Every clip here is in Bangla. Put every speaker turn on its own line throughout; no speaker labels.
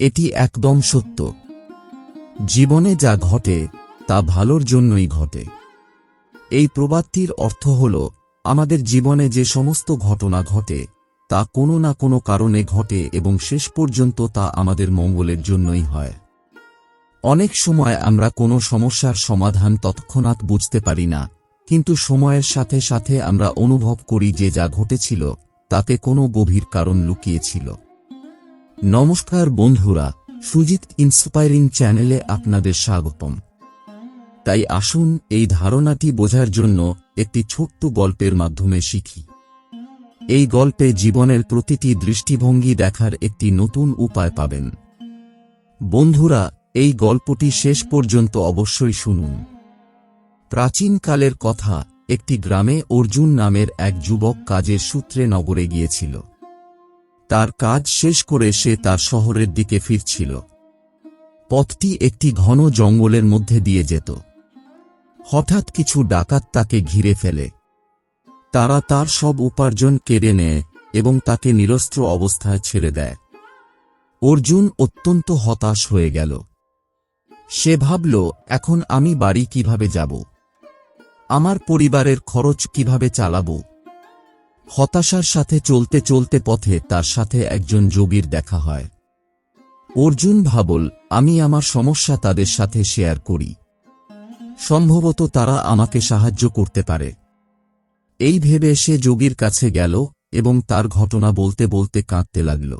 এটি একদম সত্য। জীবনে যা ঘটে, তা ভালোর জন্যই ঘটে। এই প্রবাদটির অর্থ হল, আমাদের জীবনে যে সমস্ত ঘটনা ঘটে, তা কোনো না কোনো কারণে ঘটে এবং শেষ পর্যন্ত তা আমাদের মঙ্গলের জন্যই হয়। অনেক সময় আমরা কোনো সমস্যার সমাধান তৎক্ষণাৎ বুঝতে পারি না, কিন্তু সময়ের সাথে সাথে আমরা অনুভব করি যে যা ঘটেছিল, তাতে কোনো গভীর কারণ লুকিয়েছিল। নমস্কার বন্ধুরা, সুজিত ইন্সপায়ারিং চ্যানেলে আপনাদের স্বাগতম। তাই আসুন এই ধারণাটি বোঝার জন্য একটি ছোট্ট গল্পের মাধ্যমে শিখি। এই গল্পে জীবনের প্রতিটি দৃষ্টিভঙ্গি দেখার একটি নতুন উপায় পাবেন। বন্ধুরা, এই গল্পটি শেষ পর্যন্ত অবশ্যই শুনুন। প্রাচীনকালের কথা একটি গ্রামে অর্জুন নামের এক যুবক কাজের সূত্রে নগরে গিয়েছিল। তার কাজ শেষ করে সে তার শহরের দিকে ফিরছিল। পথটি একটি ঘন জঙ্গলের মধ্যে দিয়ে যেত। হঠাৎ কিছু ডাকাত তাকে ঘিরে ফেলে। তারা তার সব উপার্জন কেড়ে নেয় এবং তাকে নিরস্ত্র অবস্থায় ছেড়ে দেয়। অর্জুন অত্যন্ত হতাশ হয়ে গেল। সে ভাবল, এখন আমি বাড়ি কীভাবে যাব? আমার পরিবারের খরচ কীভাবে চালাব? হতাশার সাথে চলতে চলতে পথে তার সাথে একজন যোগীর দেখা হয়। অর্জুন ভাবল, আমি আমার সমস্যা তাদের সাথে শেয়ার করি। সম্ভবত তারা আমাকে সাহায্য করতে পারে। এই ভেবে সে যোগীর কাছে গেল এবং তার ঘটনা বলতে বলতে কাঁদতে লাগল।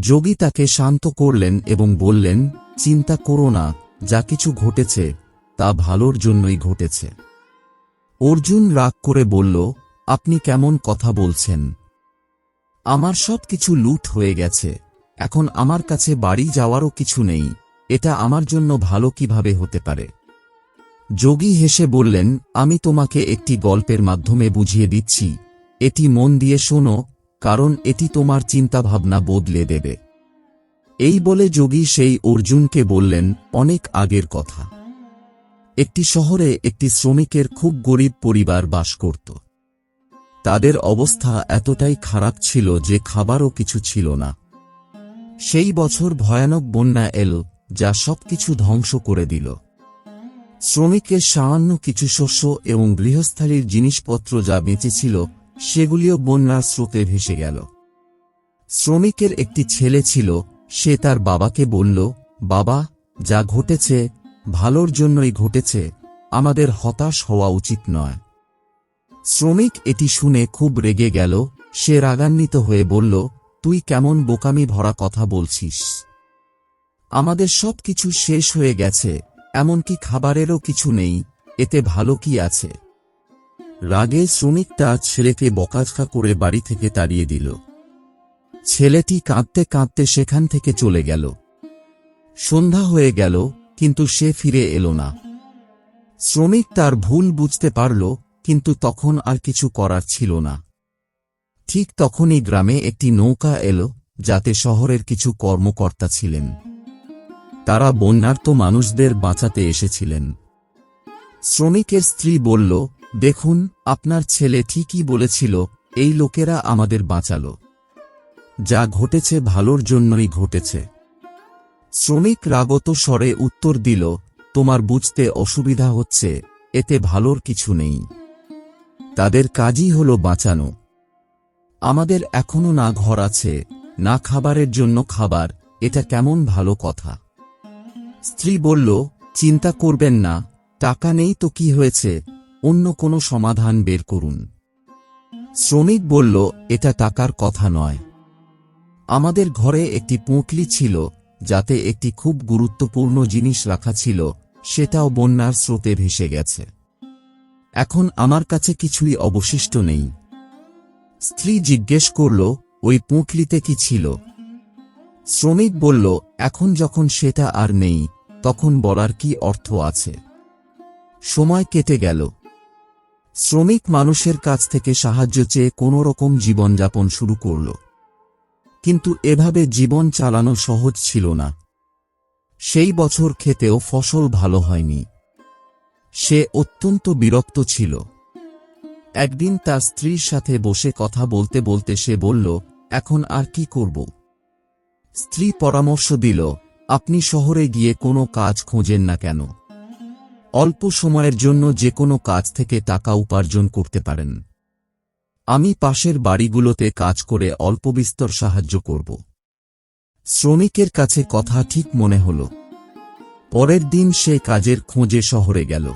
যোগী তাকে শান্ত করলেন এবং বললেন, চিন্তা করো না, যা কিছু ঘটেছে, তা ভালোর জন্যই ঘটেছে। অর্জুন রাগ করে বলল আপনি কেমন কথা বলছেন? আমার সব কিছু লুট হয়ে গেছে। এখন আমার কাছে বাড়ি যাওয়ারও কিছু নেই। এটা আমার জন্য ভালো কীভাবে হতে পারে? যোগী হেসে বললেন, আমি তোমাকে একটি গল্পের মাধ্যমে বুঝিয়ে দিচ্ছি। এটি মন দিয়ে শোনো, কারণ এটি তোমার চিন্তাভাবনা বদলে দেবে। এই বলে যোগী সেই অর্জুনকে বললেন, অনেক আগের কথা। একটি শহরে একটি শ্রমিকের খুব গরিব পরিবার বাস করত। তাদের অবস্থা এতটাই খারাপ ছিল যে খাবারও কিছু ছিল না। সেই বছর ভয়ানক বন্যা এল, যা সবকিছু ধ্বংস করে দিল। শ্রমিকের সামান্য কিছু শস্য এবং গৃহস্থালীর জিনিসপত্র যা বেঁচেছিল সেগুলিও বন্যার স্রোতে ভেসে গেল। শ্রমিকের একটি ছেলে ছিল, সে তার বাবাকে বলল, বাবা, যা ঘটেছে, ভালোর জন্যই ঘটেছে, আমাদের হতাশ হওয়া উচিত নয়। শ্রমিক এটি শুনে খুব রেগে গেল, সে রাগান্বিত হয়ে বলল, তুই কেমন বোকামি ভরা কথা বলছিস? আমাদের সব কিছু শেষ হয়ে গেছে, এমনকি খাবারেরও কিছু নেই, এতে ভালো কি আছে? রাগে শ্রমিকটা ছেলেকে বকাঝকা করে বাড়ি থেকে তাড়িয়ে দিল। ছেলেটি কাঁদতে কাঁদতে সেখান থেকে চলে গেল। সন্ধ্যা হয়ে গেল, কিন্তু সে ফিরে এলো না। শ্রমিক তার ভুল বুঝতে পারল কিন্তু তখন আর কিছু করার ছিল না। ঠিক তখনই গ্রামে একটি নৌকা এলো, যাতে শহরের কিছু কর্মকর্তা ছিলেন। তারা বন্যার্ত মানুষদের বাঁচাতে এসেছিলেন। শ্রমিকের স্ত্রী বলল, দেখুন, আপনার ছেলে ঠিকই বলেছিল, এই লোকেরা আমাদের বাঁচাল। যা ঘটেছে ভালোর জন্যই ঘটেছে। শ্রমিক রাগত স্বরে উত্তর দিল, তোমার বুঝতে অসুবিধা হচ্ছে, এতে ভালোর কিছু নেই। তাদের কাজই হল বাঁচানো। আমাদের এখনও না ঘর আছে, না খাবারের জন্য খাবার, এটা কেমন ভালো কথা। স্ত্রী বলল, চিন্তা করবেন না, টাকা নেই তো কি হয়েছে? অন্য কোনো সমাধান বের করুন। শ্রমিক বলল, এটা টাকার কথা নয়। আমাদের ঘরে একটি পুঁটলি ছিল, যাতে একটি খুব গুরুত্বপূর্ণ জিনিস রাখা ছিল, সেটাও বন্যার স্রোতে ভেসে গেছে। এখন আমার কাছে কিছুই অবশিষ্ট নেই। স্ত্রী জিজ্ঞেস করল, ওই পুঁটলিতে কি ছিল? শ্রমিক বলল, এখন যখন সেটা আর নেই, তখন বলার কি অর্থ আছে? সময় কেটে গেল। শ্রমিক মানুষের কাছ থেকে সাহায্য চেয়ে কোনো রকম জীবনযাপন শুরু করল। কিন্তু এভাবে জীবন চালানো সহজ ছিল না। সেই বছর খেতেও ফসল ভালো হয়নি। সে অত্যন্ত বিরক্ত ছিল। একদিন তার স্ত্রীর সাথে বসে কথা বলতে বলতে সে বলল, এখন আর কি করব? স্ত্রী পরামর্শ দিল, আপনি শহরে গিয়ে কোনো কাজ খোঁজেন না কেন। অল্প সময়ের জন্য যে কোনো কাজ থেকে টাকা উপার্জন করতে পারেন। আমি পাশের বাড়িগুলোতে কাজ করে অল্প বিস্তর সাহায্য করব। শ্রমিকের কাছে কথা ঠিক মনে হল। পরের দিন সে কাজের খোঁজে শহরে গেল।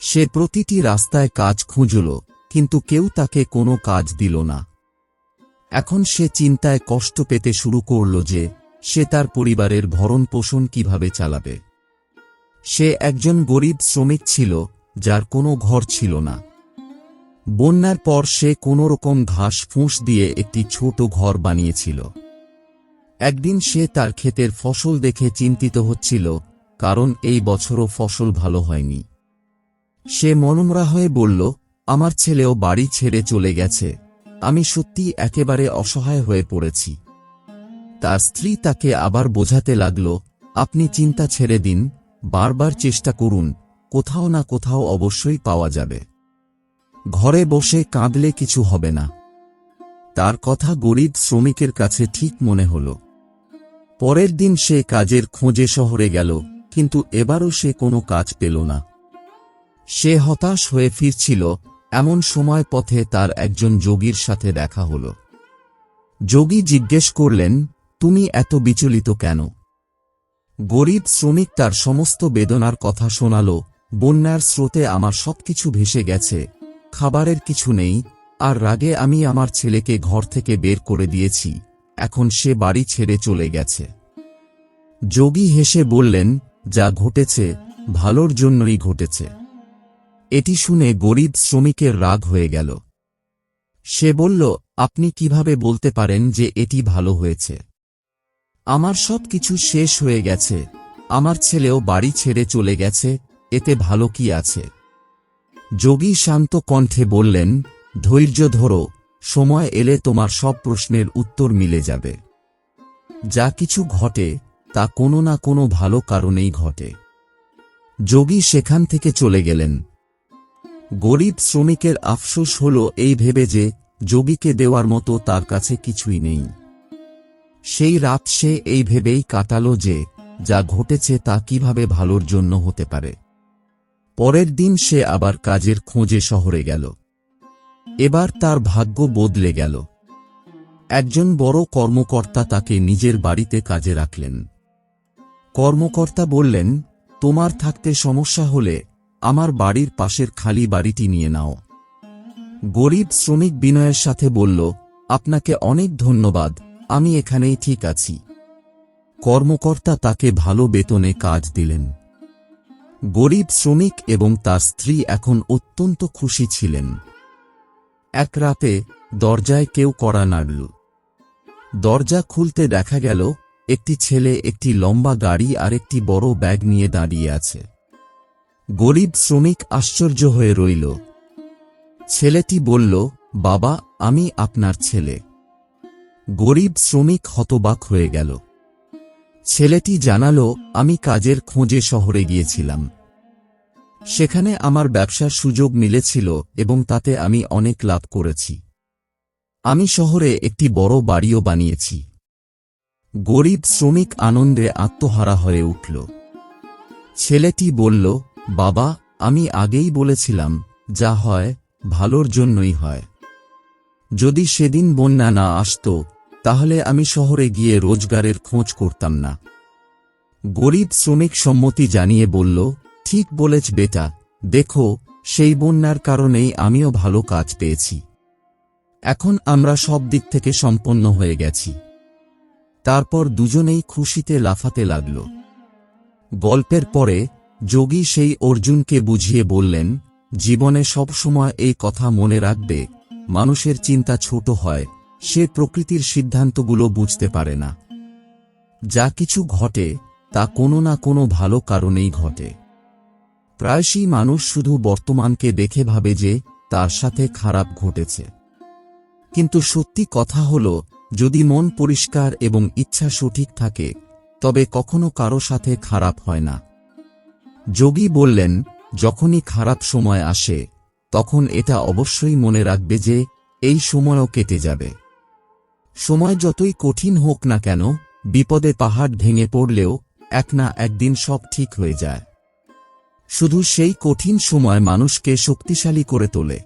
সে প্রতিটি রাস্তায় কাজ খুঁজল, কিন্তু কেউ তাকে কোনো কাজ দিল না। এখন সে চিন্তায় কষ্ট পেতে শুরু করল যে, সে তার পরিবারের ভরণ পোষণ কীভাবে চালাবে। সে একজন গরিব শ্রমিক ছিল, যার কোনো ঘর ছিল না। বন্যার পর সে কোনো রকম ঘাস ফুঁস দিয়ে একটি ছোট ঘর বানিয়েছিল। একদিন সে তার ক্ষেতের ফসল দেখে চিন্তিত হচ্ছিল, কারণ এই বছরও ফসল ভালো হয়নি। সে মনমরা হয়ে বলল, আমার ছেলেও বাড়ি ছেড়ে চলে গেছে। আমি সত্যি একেবারে অসহায় হয়ে পড়েছি। তার স্ত্রী তাকে আবার বোঝাতে লাগল, আপনি চিন্তা ছেড়ে দিন, বারবার চেষ্টা করুন, কোথাও না কোথাও অবশ্যই পাওয়া যাবে। ঘরে বসে কাঁদলে কিছু হবে না। তার কথা গরিব শ্রমিকের কাছে ঠিক মনে হল। পরের দিন সে কাজের খোঁজে শহরে গেল, কিন্তু এবারও সে কোনো কাজ পেল না। সে হতাশ হয়ে ফিরছিল, এমন সময় পথে তার একজন যোগীর সাথে দেখা হল। যোগী জিজ্ঞেস করলেন, তুমি এত বিচলিত কেন? গরিব শ্রমিক তার সমস্ত বেদনার কথা শোনাল, বন্যার স্রোতে আমার সবকিছু ভেসে গেছে, খাবারের কিছু নেই, আর রাগে আমি আমার ছেলেকে ঘর থেকে বের করে দিয়েছি। এখন সে বাড়ি ছেড়ে চলে গেছে। যোগী হেসে বললেন, যা ঘটেছে, ভালোর জন্যই ঘটেছে। এটি শুনে গরিব শ্রমিকের রাগ হয়ে গেল। সে বলল, আপনি কীভাবে বলতে পারেন যে এটি ভালো হয়েছে? আমার সব কিছু শেষ হয়ে গেছে। আমার ছেলেও বাড়ি ছেড়ে চলে গেছে, এতে ভালো কি আছে? যোগী শান্ত কণ্ঠে বললেন, ধৈর্য ধরো সময় এলে তোমার সব প্রশ্নের উত্তর মিলে যাবে। যা কিছু ঘটে, তা কোনো না কোনো ভালো কারণেই ঘটে। যোগী সেখান থেকে চলে গেলেন। গরিব শ্রমিকের আফসোস হল এই ভেবে যে যোগীকে দেওয়ার মতো তার কাছে কিছুই নেই। সেই রাত সে এই ভেবেই কাটালো যে যা ঘটেছে তা কীভাবে ভালোর জন্য হতে পারে। পরের দিন সে আবার কাজের খোঁজে শহরে গেল। এবার তার ভাগ্য বদলে গেল। একজন বড় কর্মকর্তা তাকে নিজের বাড়িতে কাজে রাখলেন। কর্মকর্তা বললেন, তোমার থাকতে সমস্যা হলে আমার বাড়ির পাশের খালি বাড়িটি নিয়ে নাও। গরিব শ্রমিক বিনয়ের সাথে বলল, আপনাকে অনেক ধন্যবাদ, আমি এখানেই ঠিক আছি। কর্মকর্তা তাকে ভালো বেতনে কাজ দিলেন। গরিব শ্রমিক এবং তার স্ত্রী এখন অত্যন্ত খুশি ছিলেন। এক রাতে দরজায় কেউ কড়া নাড়ল। দরজা খুলতে দেখা গেল, একটি ছেলে একটি লম্বা গাড়ি আর একটি বড় ব্যাগ নিয়ে দাঁড়িয়ে আছে। গরিব শ্রমিক আশ্চর্য হয়ে রইল। ছেলেটি বলল, বাবা, আমি আপনার ছেলে। গরিব শ্রমিক হতবাক হয়ে গেল। ছেলেটি জানালো, আমি কাজের খোঁজে শহরে গিয়েছিলাম। সেখানে আমার ব্যবসার সুযোগ মিলেছিল এবং তাতে আমি অনেক লাভ করেছি। আমি শহরে একটি বড় বাড়িও বানিয়েছি। গরিব শ্রমিক আনন্দে আত্মহারা হয়ে উঠল। ছেলেটি বলল, বাবা, আমি আগেই বলেছিলাম, যা হয়, ভালোর জন্যই হয়। যদি সেদিন বন্যা না আসত, তাহলে আমি শহরে গিয়ে রোজগারের খোঁজ করতাম না। গরিব শ্রমিক সম্মতি জানিয়ে বলল ঠিক বলেছ বেটা। দেখো, সেই বন্যার কারণেই আমিও ভালো কাজ পেয়েছি। এখন আমরা সব দিক থেকে সম্পন্ন হয়ে গেছি। তারপর দুজনেই খুশিতে লাফাতে লাগল। গল্পের পরে যোগী সেই অর্জুনকে বুঝিয়ে বললেন, জীবনে সবসময় এই কথা মনে রাখবে, মানুষের চিন্তা ছোট হয়, সে প্রকৃতির সিদ্ধান্তগুলো বুঝতে পারে না। যা কিছু ঘটে, তা কোনো না কোনো ভালো কারণেই ঘটে। প্রায়শই মানুষ শুধু বর্তমানকে দেখে ভাবে যে তার সাথে খারাপ ঘটেছে। কিন্তু সত্যি কথা হল, যদি মন পরিষ্কার এবং ইচ্ছা সঠিক থাকে, তবে কখনো কারও সাথে খারাপ হয় না। যোগী বললেন, যখনই খারাপ সময় আসে, তখন এটা অবশ্যই মনে রাখবে যে এই সময়ও কেটে যাবে। সময় যতই কঠিন হোক না কেন, বিপদে পাহাড় ভেঙে পড়লেও এক না একদিন সব ঠিক হয়ে যায়। শুধু সেই কঠিন সময় মানুষকে শক্তিশালী করে তোলে।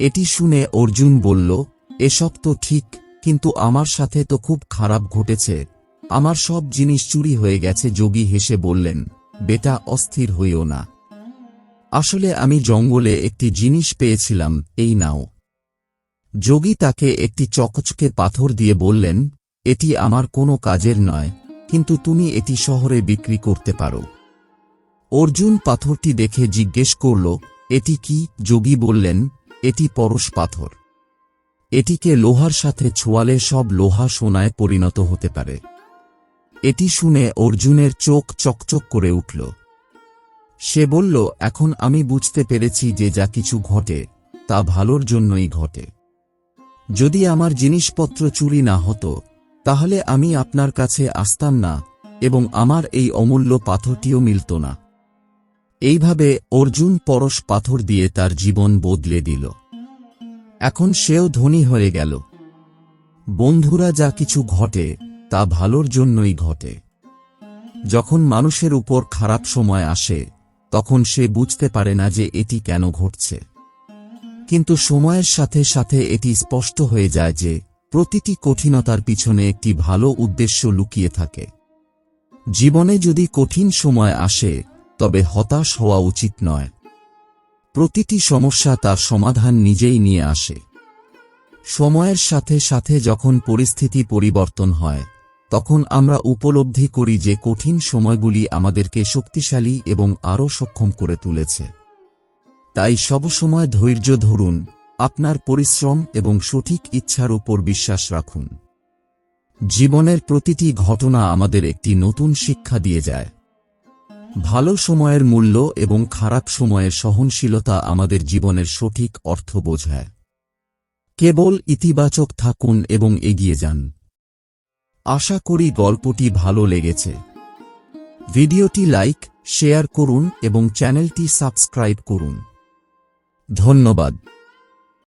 এটি শুনে অর্জুন বলল, এসব তো ঠিক, কিন্তু আমার সাথে তো খুব খারাপ ঘটেছে। আমার সব জিনিস চুরি হয়ে গেছে, যোগী হেসে বললেন। বেটা, অস্থির হইও না। আসলে আমি জঙ্গলে একটি জিনিস পেয়েছিলাম, এই নাও। যোগী তাকে একটি চকচকে পাথর দিয়ে বললেন, এটি আমার কোনো কাজের নয়, কিন্তু তুমি এটি শহরে বিক্রি করতে পারো। অর্জুন পাথরটি দেখে জিজ্ঞেস করল, এটি কি? যোগী বললেন, এটি পরশ পাথর। এটিকে লোহার সাথে ছোয়ালে সব লোহা সোনায় পরিণত হতে পারে। এটি শুনে অর্জুনের চোখ চকচক করে উঠল। সে বলল, এখন আমি বুঝতে পেরেছি যে যা কিছু ঘটে, তা ভালোর জন্যই ঘটে। যদি আমার জিনিসপত্র চুরি না হতো, তাহলে আমি আপনার কাছে আসতাম না এবং আমার এই অমূল্য পাথরটিও মিলত না। এইভাবে অর্জুন পরশ পাথর দিয়ে তার জীবন বদলে দিল। এখন সেও ধনী হয়ে গেল। বন্ধুরা, যা কিছু ঘটে, তা ভালোর জন্যই ঘটে। যখন মানুষের উপর খারাপ সময় আসে, তখন সে বুঝতে পারে না যে এটি কেন ঘটছে। কিন্তু সময়ের সাথে সাথে এটি স্পষ্ট হয়ে যায় যে প্রতিটি কঠিনতার পিছনে একটি ভালো উদ্দেশ্য লুকিয়ে থাকে। জীবনে যদি কঠিন সময় আসে তবে হতাশ হওয়া উচিত নয়। প্রতিটি সমস্যা তার সমাধান নিজেই নিয়ে আসে। সময়ের সাথে সাথে যখন পরিস্থিতি পরিবর্তন হয়, তখন আমরা উপলব্ধি করি যে কঠিন সময়গুলি আমাদেরকে শক্তিশালী এবং আরও সক্ষম করে তুলেছে। তাই সবসময় ধৈর্য ধরুন, আপনার পরিশ্রম এবং সঠিক ইচ্ছার উপর বিশ্বাস রাখুন। জীবনের প্রতিটি ঘটনা আমাদের একটি নতুন শিক্ষা দিয়ে যায়। ভালো সময়ের মূল্য এবং খারাপ সময়ের সহনশীলতা আমাদের জীবনের সঠিক অর্থ বোঝায়। কেবল ইতিবাচক থাকুন এবং এগিয়ে যান। আশা করি গল্পটি ভালো লেগেছে। ভিডিওটি লাইক, শেয়ার করুন এবং চ্যানেলটি সাবস্ক্রাইব করুন। ধন্যবাদ।